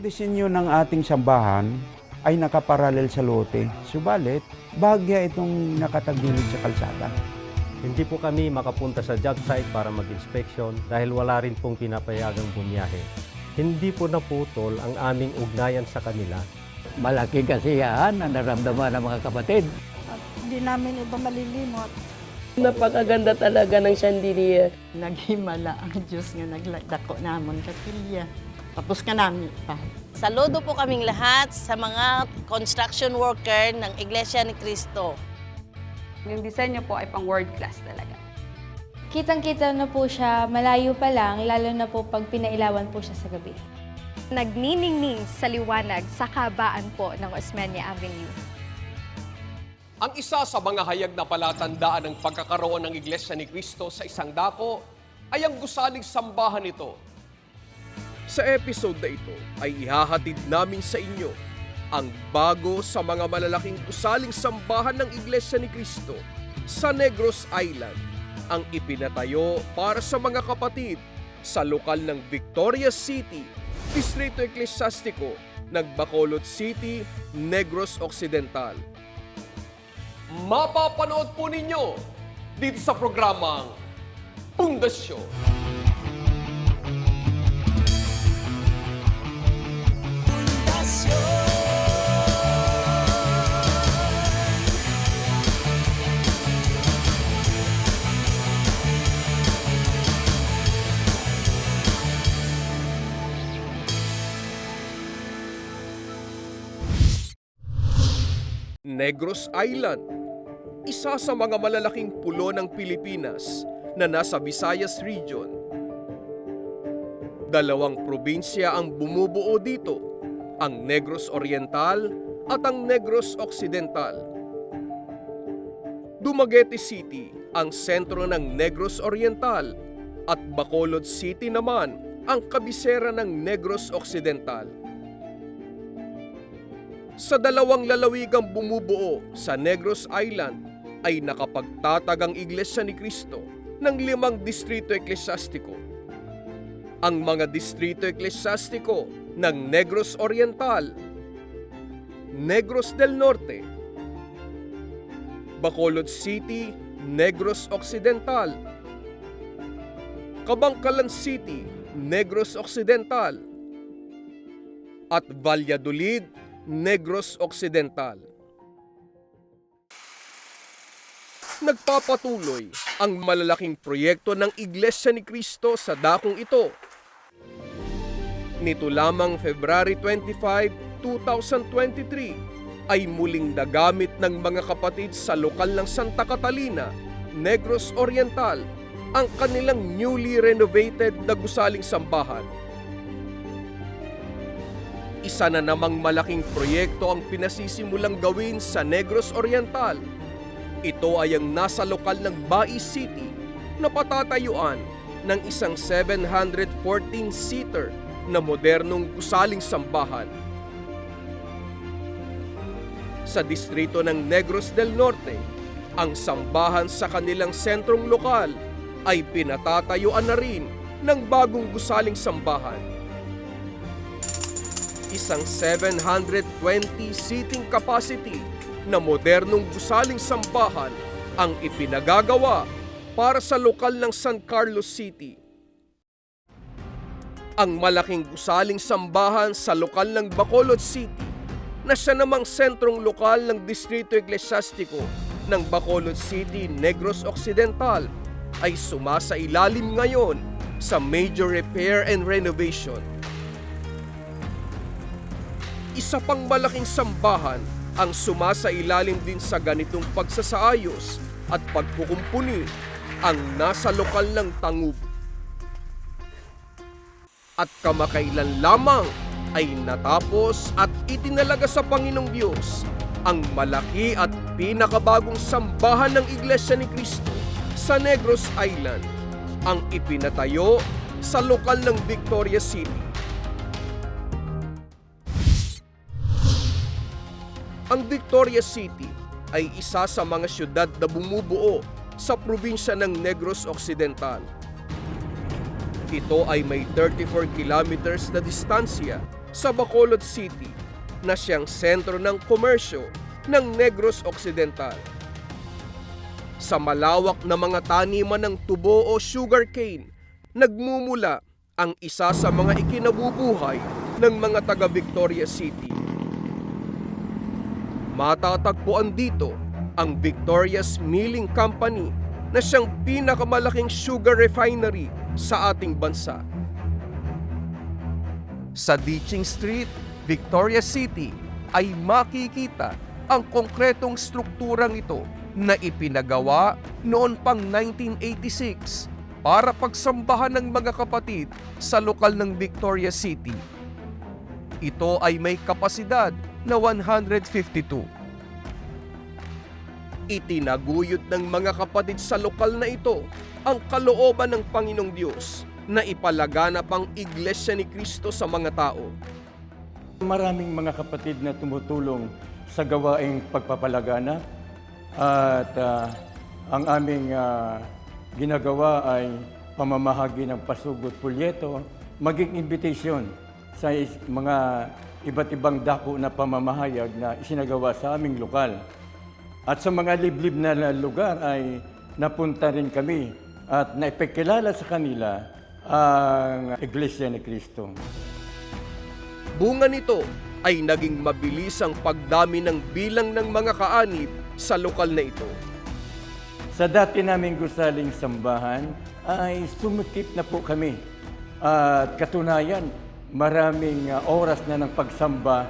Ang disenyo ng ating sambahan ay nakaparalel sa lote. Subalit, bahagya itong nakatagilid sa kalsada. Hindi po kami makapunta sa job site para mag-inspection dahil wala rin pong pinapayagang bumiyahe. Hindi po naputol ang aming ugnayan sa kanila. Malaking kasiyahan ang naramdaman ng mga kapatid. At hindi namin ito malilimot. Napakaganda talaga ng chandelier. Naghimala ang Diyos nga naglagdako namon katilya. Tapos ka namin pa. Saludo po kaming lahat sa mga construction worker ng Iglesia ni Cristo. Yung disenyo po ay pang world class talaga. Kitang-kita na po siya malayo pa lang, lalo na po pag pinailawan po siya sa gabi. nagniningning sa liwanag sa kabaan po ng Osmeña Avenue. Ang isa sa mga hayag na palatandaan ng pagkakaroon ng Iglesia ni Cristo sa isang dako ay ang gusaling sambahan nito. Sa episode na ito ay ihahatid namin sa inyo ang bago sa mga malalaking gusaling sambahan ng Iglesia ni Cristo sa Negros Island, ang ipinatayo para sa mga kapatid sa lokal ng Victoria City, Distrito Eklesiastiko ng Bacolod City, Negros Occidental mapapanood po ninyo dito sa programang Pundasyon. Negros Island isa sa mga malalaking pulo ng Pilipinas na nasa Visayas Region. Dalawang probinsya ang bumubuo dito, ang Negros Oriental at ang Negros Occidental. Dumaguete City ang sentro ng Negros Oriental at Bacolod City naman ang kabisera ng Negros Occidental. Sa dalawang lalawigang bumubuo sa Negros Island ay nakapagtatag ang Iglesia ni Cristo ng limang distrito eklesyastiko. Ang mga distrito eklesyastiko ng Negros Oriental, Negros del Norte, Bacolod City, Negros Occidental, Kabangkalan City, Negros Occidental, at Valladolid, Negros Occidental. Nagpapatuloy ang malalaking proyekto ng Iglesia ni Cristo sa dakong ito. Nito lamang February 25, 2023 ay muling nagamit ng mga kapatid sa lokal ng Santa Catalina, Negros Oriental, ang kanilang newly renovated na gusaling sambahan isa na namang malaking proyekto ang pinasisimulang gawin sa Negros Oriental. Ito ay ang nasa lokal ng Bai City na patatayuan ng isang 714-seater na modernong gusaling sambahan. Sa distrito ng Negros del Norte, ang sambahan sa kanilang sentrong lokal ay pinatatayuan na rin ng bagong gusaling sambahan isang 720 seating capacity na modernong gusaling sambahan ang ipinagagawa para sa lokal ng San Carlos City. Ang malaking gusaling sambahan sa lokal ng Bacolod City na siya namang sentrong lokal ng Distrito Eklesiastiko ng Bacolod City, Negros Occidental ay sumasa ilalim ngayon sa major repair and renovation isa pang malaking sambahan ang sumasa ilalim din sa ganitong pagsasaayos at pagkukumpuni ang nasa lokal ng Tangub. At kamakailan lamang ay natapos at itinalaga sa Panginoong Diyos ang malaki at pinakabagong sambahan ng Iglesia ni Cristo sa Negros Island, ang ipinatayo sa lokal ng Victoria City. Ang Victoria City ay isa sa mga syudad na bumubuo sa probinsya ng Negros Occidental. Ito ay may 34 kilometers na distansya sa Bacolod City na siyang sentro ng komersyo ng Negros Occidental. Sa malawak na mga taniman ng tubo o sugarcane, nagmumula ang isa sa mga ikinabubuhay ng mga taga Victoria City. Matatagpuan dito ang Victoria's Milling Company na siyang pinakamalaking sugar refinery sa ating bansa. Sa Ditching Street, Victoria City ay makikita ang konkretong strukturang ito na ipinagawa noon pang 1986 para pagsambahan ng mga kapatid sa lokal ng Victoria City. Ito ay may kapasidad na 152. Itinaguyod ng mga kapatid sa lokal na ito ang kalooban ng Panginoong Diyos na ipalaganap ang Iglesia ni Kristo sa mga tao. Maraming mga kapatid na tumutulong sa gawaing pagpapalaganap at ah, ang aming ah, ginagawa ay pamamahagi ng pasugot pulyeto, maging invitation sa is- mga iba't ibang dako na pamamahayag na isinagawa sa aming lokal. At sa mga liblib na lugar ay napunta rin kami at naipagkilala sa kanila ang Iglesia ni Cristo. Bunga nito ay naging mabilis ang pagdami ng bilang ng mga kaanib sa lokal na ito. Sa dati naming gusaling sambahan ay sumikip na po kami. At katunayan, maraming ah, oras na ng pagsamba.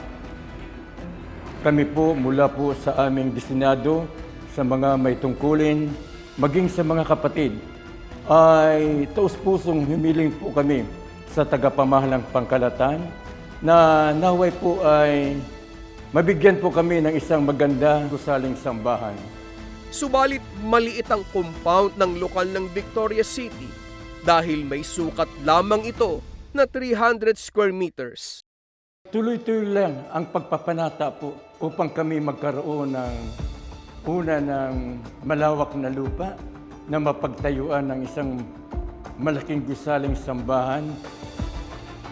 Kami po mula po sa aming destinado, sa mga may tungkulin, maging sa mga kapatid, ay taus-pusong humiling po kami sa tagapamahalang pangkalatan na naway po ay mabigyan po kami ng isang maganda gusaling sambahan. Subalit maliit ang compound ng lokal ng Victoria City dahil may sukat lamang ito na 300 square meters. Tuloy-tuloy lang ang pagpapanata po upang kami magkaroon ng una ng malawak na lupa na mapagtayuan ng isang malaking gusaling sambahan.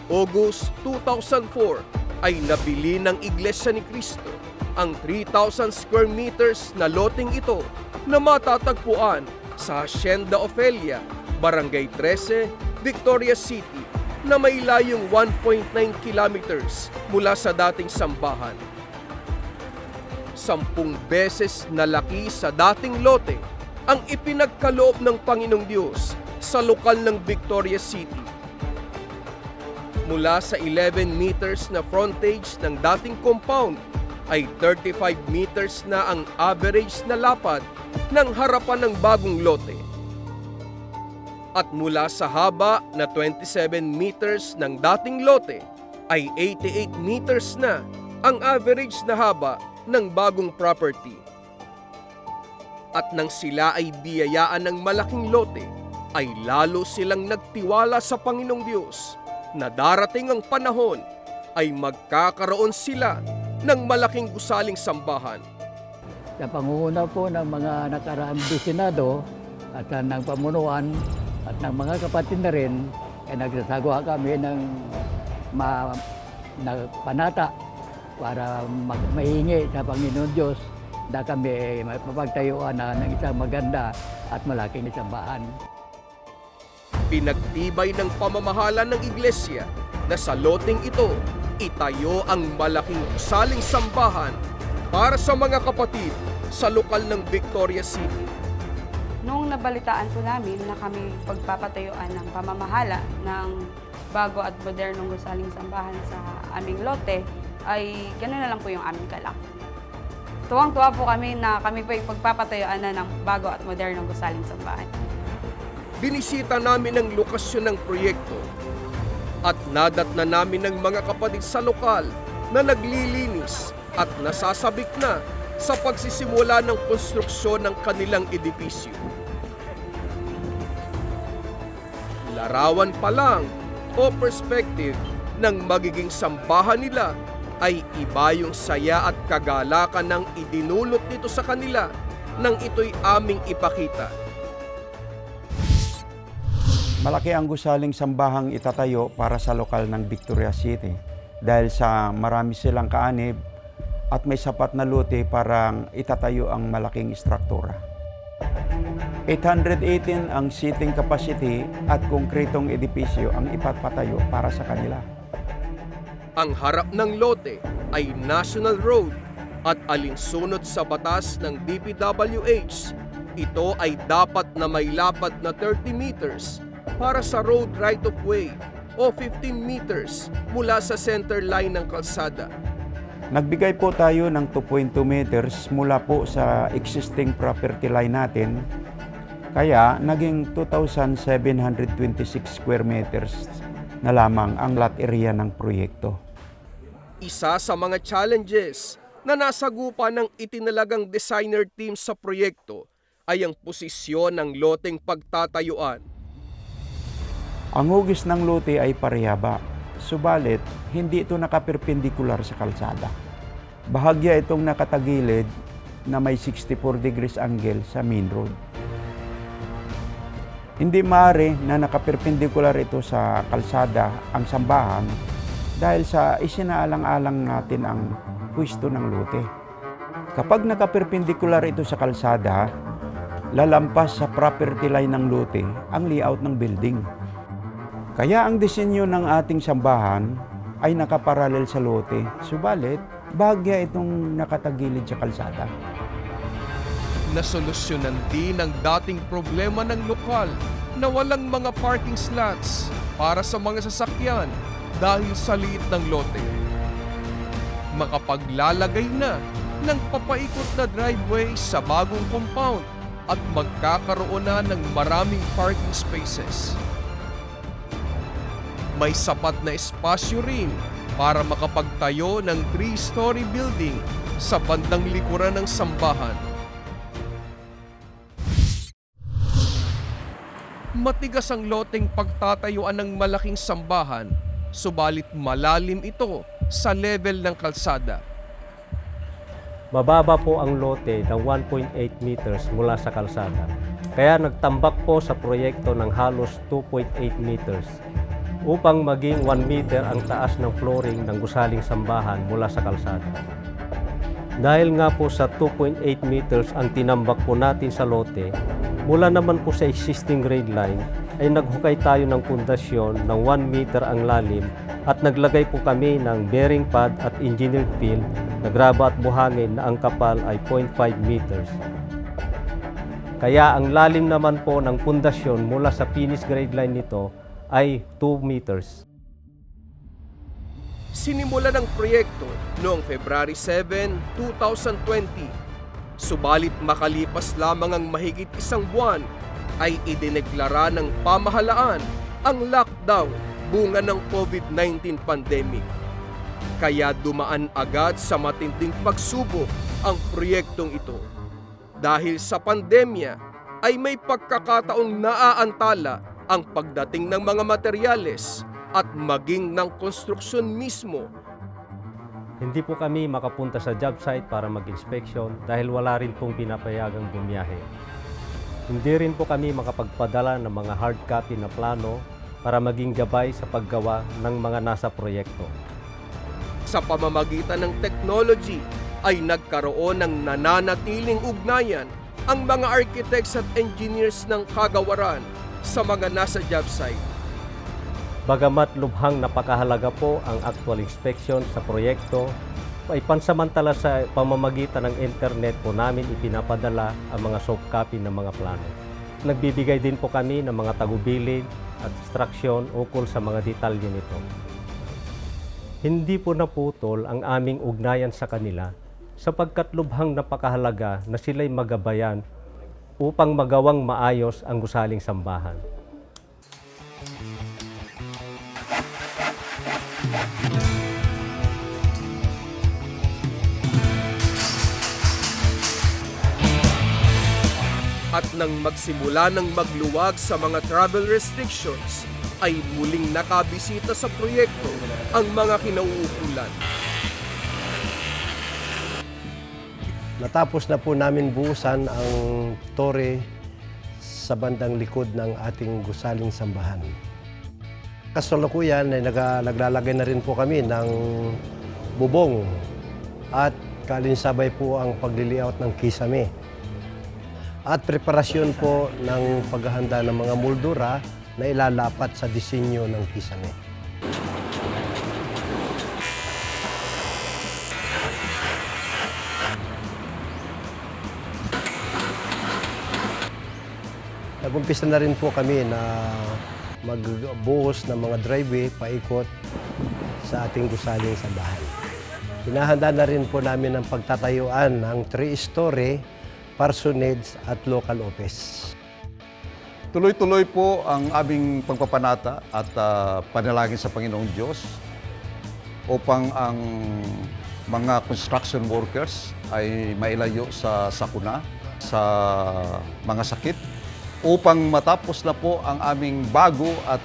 August 2004 ay nabili ng Iglesia ni Cristo ang 3,000 square meters na loteng ito na matatagpuan sa Hacienda Ofelia, Barangay 13, Victoria City na may layong 1.9 kilometers mula sa dating sambahan. Sampung beses na laki sa dating lote ang ipinagkaloob ng Panginoong Diyos sa lokal ng Victoria City mula sa 11 meters na frontage ng dating compound ay 35 meters na ang average na lapad ng harapan ng bagong lote. At mula sa haba na 27 meters ng dating lote ay 88 meters na ang average na haba ng bagong property. At nang sila ay biyayaan ng malaking lote, ay lalo silang nagtiwala sa Panginoong Diyos na darating ang panahon ay magkakaroon sila ng malaking gusaling sambahan. Sa pangunguna po ng mga nakaraang bisinado at ng pamunuan at ng mga kapatid na rin, ay nagsasagawa kami ng ma, na panata para mag, mahingi sa Panginoon Diyos na kami mapagtayuan na ng isang maganda at malaking sambahan. Pinagtibay ng pamamahala ng iglesia na sa loting ito itayo ang malaking gusaling sambahan para sa mga kapatid sa lokal ng Victoria City. Nabalitaan po namin na kami pagpapatayuan ng pamamahala ng bago at modernong gusaling sambahan sa aming lote, ay gano'n na lang po yung aming kalak. Tuwang-tuwa po kami na kami po yung pagpapatayuan na ng bago at modernong gusaling sambahan. Binisita namin ang lokasyon ng proyekto at nadat na namin ng mga kapatid sa lokal na naglilinis at nasasabik na sa pagsisimula ng konstruksyon ng kanilang edipisyo. Larawan pa lang o perspective ng magiging sambahan nila ay iba yung saya at kagalakan ng idinulot nito sa kanila nang ito'y aming ipakita. Malaki ang gusaling sambahang itatayo para sa lokal ng Victoria City. dahil sa marami silang kaanib at may sapat na lote para itatayo ang malaking istruktura. 818 ang seating capacity at konkretong edifisyo ang ipapatayo para sa kanila. Ang harap ng lote ay National Road at alinsunod sa batas ng DPWH. Ito ay dapat na may lapad na 30 meters para sa road right-of-way o 15 meters mula sa center line ng kalsada. Nagbigay po tayo ng 2.2 meters mula po sa existing property line natin. Kaya naging 2,726 square meters na lamang ang lot area ng proyekto. Isa sa mga challenges na nasagupa ng itinalagang designer team sa proyekto ay ang posisyon ng loteng pagtatayuan. Ang hugis ng lote ay parehaba, subalit hindi ito nakaperpendikular sa kalsada. Bahagya itong nakatagilid na may 64 degrees angle sa main road. Hindi maaari na nakaperpendikular ito sa kalsada ang sambahan dahil sa isinaalang-alang natin ang pwesto ng lote. Kapag nakaperpendikular ito sa kalsada, lalampas sa property line ng lote ang layout ng building. Kaya ang disenyo ng ating sambahan ay nakaparalel sa lote, subalit bahagya itong nakatagilid sa kalsada. Nasolusyonan din ang dating problema ng lokal na walang mga parking slots para sa mga sasakyan dahil sa liit ng lote. Makapaglalagay na ng papaikot na driveway sa bagong compound at magkakaroon na ng maraming parking spaces. May sapat na espasyo rin para makapagtayo ng three-story building sa bandang likuran ng sambahan. Matigas ang loteng pagtatayuan ng malaking sambahan, subalit malalim ito sa level ng kalsada. Mababa po ang lote ng 1.8 meters mula sa kalsada. Kaya nagtambak po sa proyekto ng halos 2.8 meters upang maging 1 meter ang taas ng flooring ng gusaling sambahan mula sa kalsada. Dahil nga po sa 2.8 meters ang tinambak po natin sa lote, mula naman po sa existing grade line ay naghukay tayo ng pundasyon ng 1 meter ang lalim at naglagay po kami ng bearing pad at engineered field na graba at buhangin na ang kapal ay 0.5 meters. Kaya ang lalim naman po ng pundasyon mula sa finish grade line nito ay 2 meters. Sinimula ng proyekto noong February 7, 2020. Subalit makalipas lamang ang mahigit isang buwan ay idineklara ng pamahalaan ang lockdown bunga ng COVID-19 pandemic. Kaya dumaan agad sa matinding pagsubok ang proyektong ito. Dahil sa pandemya ay may pagkakataong naaantala ang pagdating ng mga materyales at maging ng konstruksyon mismo Hindi po kami makapunta sa job site para mag-inspection dahil wala rin pong pinapayagang bumiyahe. Hindi rin po kami makapagpadala ng mga hard copy na plano para maging gabay sa paggawa ng mga nasa proyekto. sa pamamagitan ng technology ay nagkaroon ng nananatiling ugnayan ang mga architects at engineers ng kagawaran sa mga nasa job site. Bagamat lubhang napakahalaga po ang actual inspection sa proyekto, ay pansamantala sa pamamagitan ng internet po namin ipinapadala ang mga soft copy ng mga plano. Nagbibigay din po kami ng mga tagubilin at instruction ukol sa mga detalye nito. Hindi po naputol ang aming ugnayan sa kanila sapagkat lubhang napakahalaga na sila'y magabayan upang magawang maayos ang gusaling sambahan. At nang magsimula ng magluwag sa mga travel restrictions, ay muling nakabisita sa proyekto ang mga kinauukulan. Natapos na po namin buusan ang tore sa bandang likod ng ating gusaling sambahan. Kasalukuyan ay naglalagay na rin po kami ng bubong at kalinsabay po ang pagliliaut ng kisame. At preparasyon po ng paghahanda ng mga moldura na ilalapat sa disenyo ng kisame. Nag-umpisa na rin po kami na magbuhos ng mga driveway paikot sa ating gusaling sambahan. Hinahanda na rin po namin ang pagtatayuan ng three-story parsonage at local office. Tuloy-tuloy po ang aming pagpapanata at ah, panalangin sa Panginoong Diyos upang ang mga construction workers ay mailayo sa sakuna, sa mga sakit, upang matapos na po ang aming bago at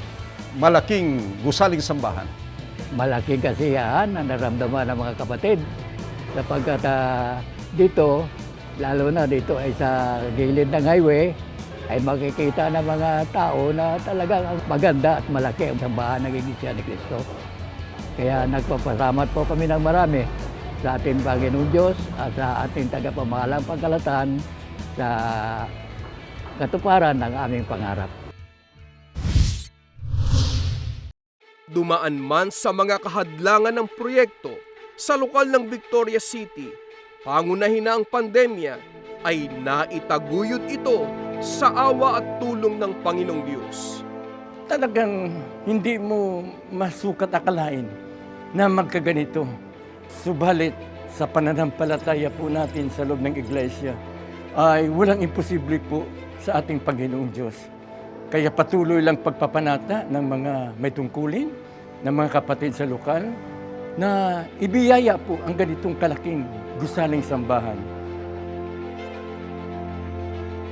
malaking gusaling sambahan. Malaking kasiyahan ang naramdaman ng mga kapatid sapagkat ah, dito, lalo na dito ay sa gilid ng highway, ay makikita ng mga tao na talagang maganda at malaki ang sambahan ng Iglesia ni Cristo. Kaya nagpapasalamat po kami ng marami sa ating Panginoong Diyos at sa ating tagapamahalang pagkalatan sa katuparan ng aming pangarap. Dumaan man sa mga kahadlangan ng proyekto sa lokal ng Victoria City, pangunahin na ang pandemya ay naitaguyod ito sa awa at tulong ng Panginoong Diyos. Talagang hindi mo masukat akalain na magkaganito. Subalit sa pananampalataya po natin sa loob ng iglesia ay walang imposible po sa ating Panginoong Diyos. Kaya patuloy lang pagpapanata ng mga may tungkulin, ng mga kapatid sa lokal, na ibiyaya po ang ganitong kalaking gusaling sambahan.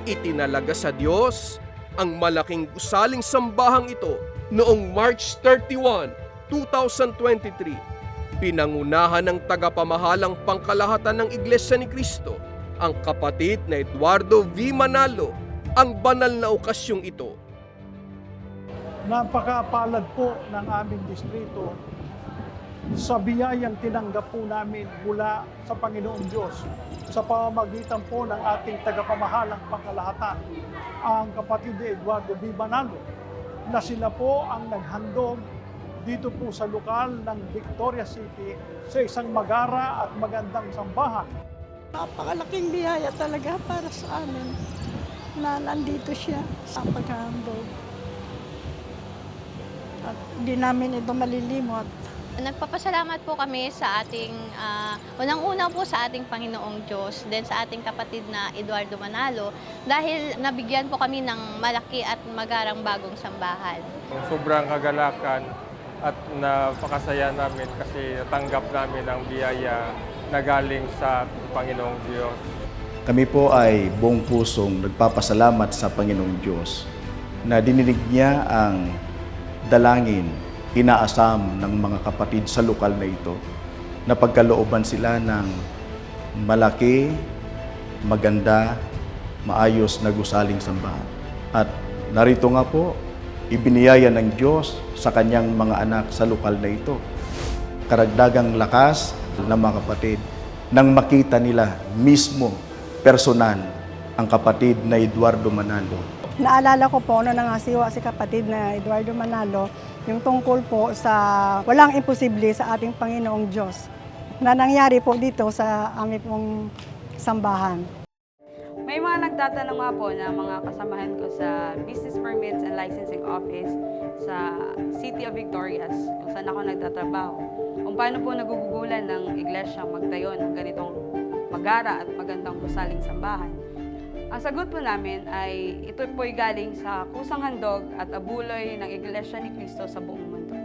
Itinalaga sa Diyos ang malaking gusaling sambahang ito noong March 31, 2023. Pinangunahan ng tagapamahalang pangkalahatan ng Iglesia ni Cristo, ang kapatid na Eduardo V. Manalo, ang banal na okasyong ito. Napakapalad po ng aming distrito sa biyayang tinanggap po namin mula sa Panginoong Diyos sa pamamagitan po ng ating tagapamahalang pangkalahatan, ang kapatid ni Eduardo B. Manalo, na sila po ang naghandog dito po sa lokal ng Victoria City sa isang magara at magandang sambahan. Napakalaking biyaya talaga para sa amin na nandito siya sa paghahandog. At di namin ito malilimot. Nagpapasalamat po kami sa ating, ah, unang-una po sa ating Panginoong Diyos, then sa ating kapatid na Eduardo Manalo, dahil nabigyan po kami ng malaki at magarang bagong sambahan. Sobrang kagalakan at napakasaya namin kasi natanggap namin ang biyaya na galing sa Panginoong Diyos. Kami po ay buong pusong nagpapasalamat sa Panginoong Diyos na dininig niya ang dalangin, inaasam ng mga kapatid sa lokal na ito na pagkalooban sila ng malaki, maganda, maayos na gusaling sambahan. At narito nga po, ibiniyaya ng Diyos sa kanyang mga anak sa lokal na ito. Karagdagang lakas ng mga kapatid nang makita nila mismo personal ang kapatid na Eduardo Manalo. Naalala ko po na nangasiwa si kapatid na Eduardo Manalo yung tungkol po sa walang imposible sa ating Panginoong Diyos na nangyari po dito sa aming pong sambahan. May mga nagtatanong nga po na mga kasamahan ko sa Business Permits and Licensing Office sa City of Victorias, kung saan ako nagtatrabaho. Kung paano po nagugugulan ng iglesia magtayo ng ganitong magara at magandang gusaling sambahan. Ang sagot po namin ay ito po'y galing sa kusang handog at abuloy ng Iglesia ni Cristo sa buong mundo.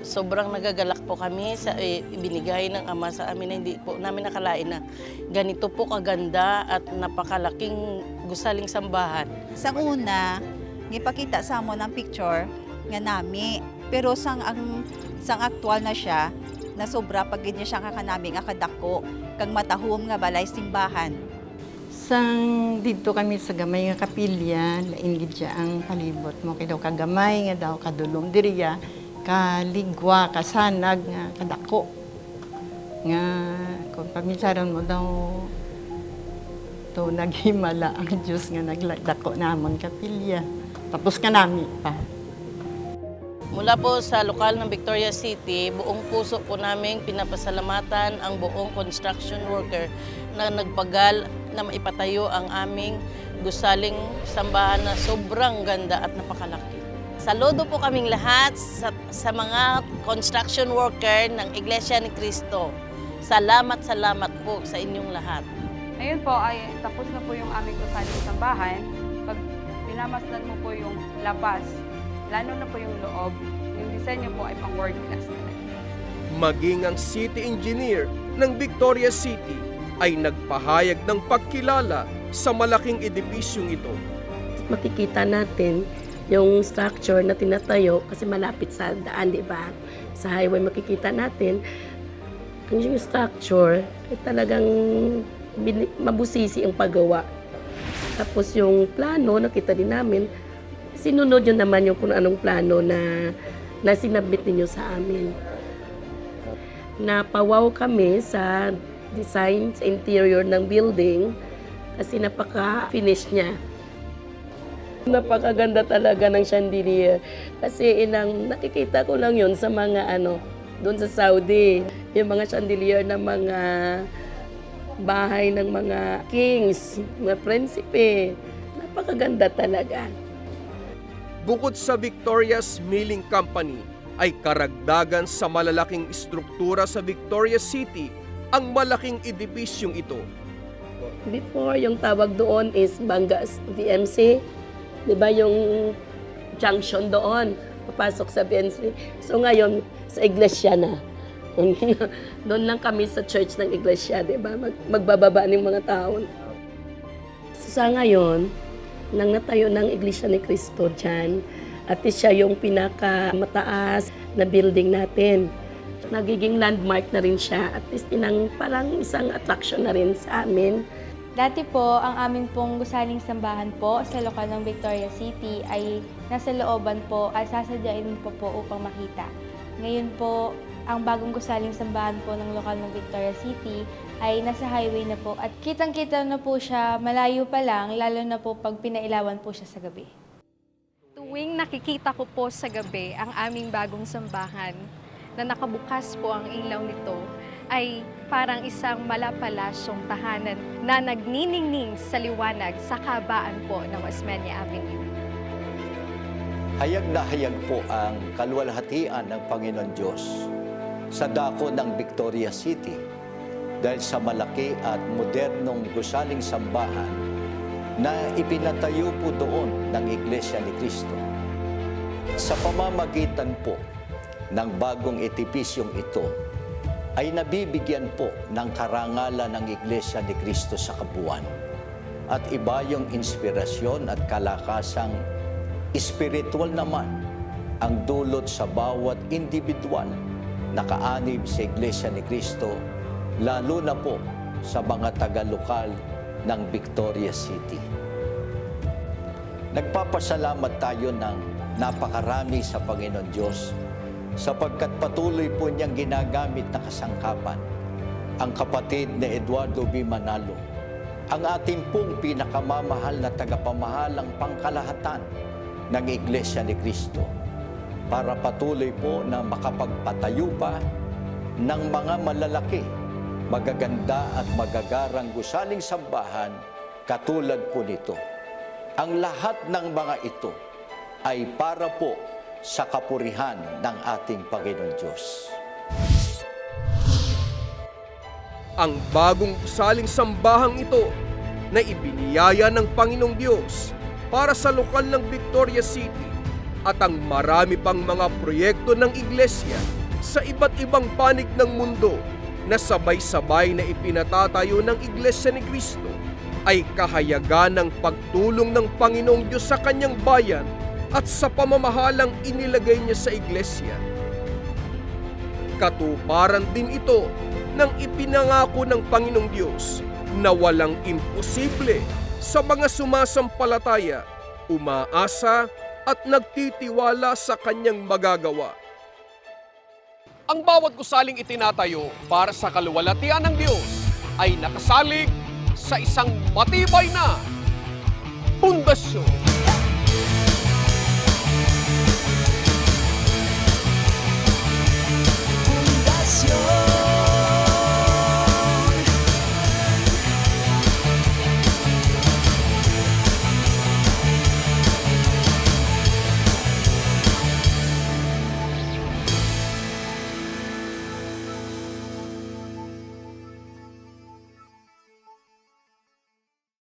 Sobrang nagagalak po kami sa eh, ibinigay ng Ama sa amin na hindi po namin nakalain na ganito po kaganda at napakalaking gusaling sambahan. Sa una, gipakita sa mo ng picture nga nami. Pero sang ang sang aktual na siya, na sobra pag ganyan siya kakanami nga kadako, kag matahom nga balay simbahan. Sang dito kami sa gamay nga kapilya, laingid siya ang palibot mo. Kaya daw kagamay, nga daw kadulong diriya, kaligwa, kasanag, nga kadako. Nga, kung paminsaron mo daw, to naghimala ang Diyos nga naglako namon kapilya. Tapos ka nami pa. Mula po sa lokal ng Victoria City, buong puso po namin pinapasalamatan ang buong construction worker na nagpagal na maipatayo ang aming gusaling sambahan na sobrang ganda at napakalaki. Saludo po kaming lahat sa, sa mga construction worker ng Iglesia ni Cristo. Salamat, salamat po sa inyong lahat. Ngayon po ay tapos na po yung aming gusaling sambahan. Pag pinamasdan mo po yung labas, lalo na po yung loob, yung disenyo po ay pang world class talaga. Maging ang city engineer ng Victoria City ay nagpahayag ng pagkilala sa malaking edipisyong ito. Makikita natin yung structure na tinatayo kasi malapit sa daan, di ba? Sa highway makikita natin ang yung structure ay talagang mabusisi ang paggawa. Tapos yung plano, nakita din namin, sinunod yun naman yung kung anong plano na, na sinabit ninyo sa amin. Napawaw kami sa design interior ng building kasi napaka-finish niya. Napakaganda talaga ng chandelier. Kasi inang nakikita ko lang yun sa mga ano, doon sa Saudi. Yung mga chandelier ng mga bahay ng mga kings, mga prinsipe. Napakaganda talaga. Bukod sa Victoria's Milling Company, ay karagdagan sa malalaking istruktura sa Victoria City ang malaking edipisyong ito. Before, yung tawag doon is Bangas VMC. Di ba yung junction doon, papasok sa VMC. So ngayon, sa iglesia na. doon lang kami sa church ng iglesia, di ba? Mag, magbababa ng mga tao. So, sa ngayon, nang natayo ng iglesia ni Cristo dyan, at siya yung pinakamataas na building natin. Nagiging landmark na rin siya at least inang parang isang attraction na rin sa amin. Dati po, ang amin pong gusaling sambahan po sa lokal ng Victoria City ay nasa looban po at sasadyain po po upang makita. Ngayon po, ang bagong gusaling sambahan po ng lokal ng Victoria City ay nasa highway na po at kitang-kita na po siya malayo pa lang, lalo na po pag pinailawan po siya sa gabi. Tuwing nakikita ko po sa gabi ang aming bagong sambahan na nakabukas po ang ilaw nito, ay parang isang malapalasyong tahanan na nagniningning sa liwanag sa kabaan po ng Osmeña Avenue. Hayag na hayag po ang kaluwalhatian ng Panginoon Diyos sa dako ng Victoria City dahil sa malaki at modernong gusaling sambahan na ipinatayo po doon ng Iglesia ni Cristo. Sa pamamagitan po ng bagong etipisyong ito, ay nabibigyan po ng karangalan ng Iglesia ni Cristo sa kabuuan. At iba yung inspirasyon at kalakasang espiritual naman ang dulot sa bawat individual na kaanib sa Iglesia ni Cristo, lalo na po sa mga taga-lokal ng Victoria City. Nagpapasalamat tayo ng napakarami sa Panginoon Diyos sapagkat patuloy po niyang ginagamit na kasangkapan ang kapatid na Eduardo B. Manalo, ang ating pong pinakamamahal na tagapamahalang pangkalahatan ng Iglesia ni Cristo para patuloy po na makapagpatayo pa ng mga malalaki, magaganda at magagarang gusaling sambahan katulad po nito. Ang lahat ng mga ito ay para po sa kapurihan ng ating Panginoon Diyos. Ang bagong gusaling sambahang ito na ibiniyaya ng Panginoong Diyos para sa lokal ng Victoria City at ang marami pang mga proyekto ng iglesia sa iba't ibang panig ng mundo na sabay-sabay na ipinatatayo ng Iglesia ni Cristo ay kahayagan ng pagtulong ng Panginoong Diyos sa kanyang bayan at sa pamamahalang inilagay niya sa iglesia. Katuparan din ito ng ipinangako ng Panginoong Diyos na walang imposible sa mga sumasampalataya, umaasa at nagtitiwala sa kanyang magagawa. Ang bawat gusaling itinatayo para sa kaluwalhatian ng Diyos ay nakasalig sa isang matibay na pundasyon.